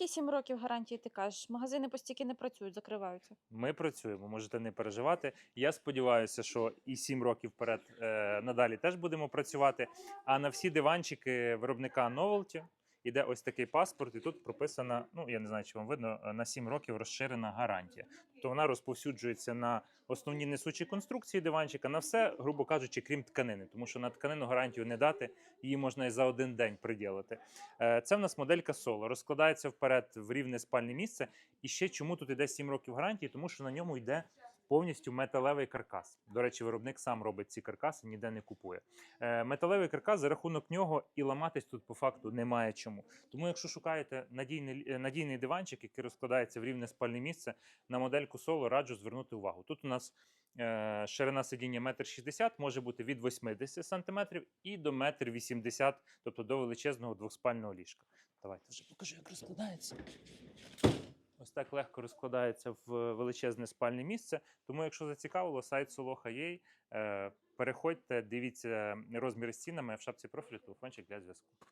які 7 років гарантії ти кажеш? Магазини постійки не працюють, закриваються. Ми працюємо, можете не переживати. Я сподіваюся, що і 7 років вперед е, надалі теж будемо працювати. А на всі диванчики виробника Novelty іде ось такий паспорт, і тут прописана, ну я не знаю, чи вам видно, е, на 7 років розширена гарантія. Тобто вона розповсюджується на основні несучі конструкції диванчика, на все, грубо кажучи, крім тканини, тому що на тканину гарантію не дати, її можна і за один день приділити. Е, Це в нас моделька соло. Розкладається вперед в рівне спальне місце. І ще чому тут іде 7 років гарантії? Тому що на ньому йде повністю металевий каркас. До речі, виробник сам робить ці каркаси, ніде не купує. Е, металевий каркас за рахунок нього і ламатись тут по факту немає чому. Тому, якщо шукаєте надійний, е, надійний диванчик, який розкладається в рівне спальне місце, на модельку Solo раджу звернути увагу. Тут у нас е, ширина сидіння 1,60 м, може бути від 80 см і до 1,80 м, тобто до величезного двоспального ліжка. Давайте вже покажу, як розкладається. Так легко розкладається в величезне спальне місце. Тому, якщо зацікавило, сайт Soloha.ua, е, переходьте, дивіться розміри з цінами в шапці профілю, телефончик для зв'язку.